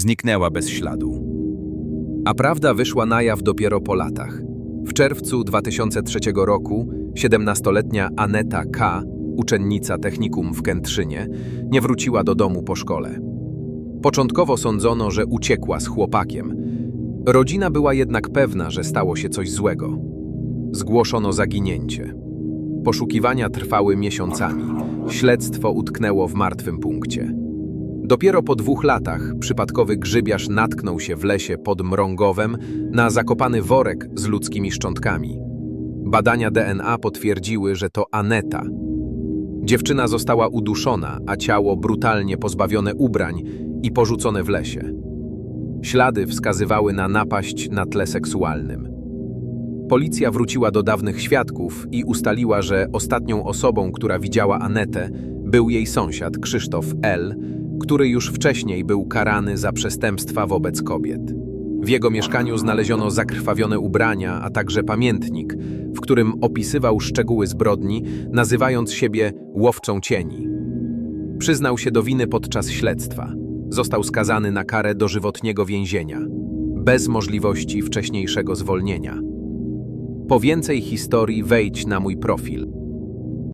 zniknęła bez śladu. A prawda wyszła na jaw dopiero po latach. W czerwcu 2003 roku 17-letnia Aneta K., uczennica technikum w Kętrzynie, nie wróciła do domu po szkole. Początkowo sądzono, że uciekła z chłopakiem. Rodzina była jednak pewna, że stało się coś złego. Zgłoszono zaginięcie. Poszukiwania trwały miesiącami. Śledztwo utknęło w martwym punkcie. Dopiero po dwóch latach przypadkowy grzybiarz natknął się w lesie pod Mrągowem na zakopany worek z ludzkimi szczątkami. Badania DNA potwierdziły, że to Aneta. Dziewczyna została uduszona, a ciało brutalnie pozbawione ubrań i porzucone w lesie. Ślady wskazywały na napaść na tle seksualnym. Policja wróciła do dawnych świadków i ustaliła, że ostatnią osobą, która widziała Anetę, był jej sąsiad Krzysztof L., który już wcześniej był karany za przestępstwa wobec kobiet. W jego mieszkaniu znaleziono zakrwawione ubrania, a także pamiętnik, w którym opisywał szczegóły zbrodni, nazywając siebie łowcą cieni. Przyznał się do winy podczas śledztwa. Został skazany na karę dożywotniego więzienia, bez możliwości wcześniejszego zwolnienia. Po więcej historii wejdź na mój profil.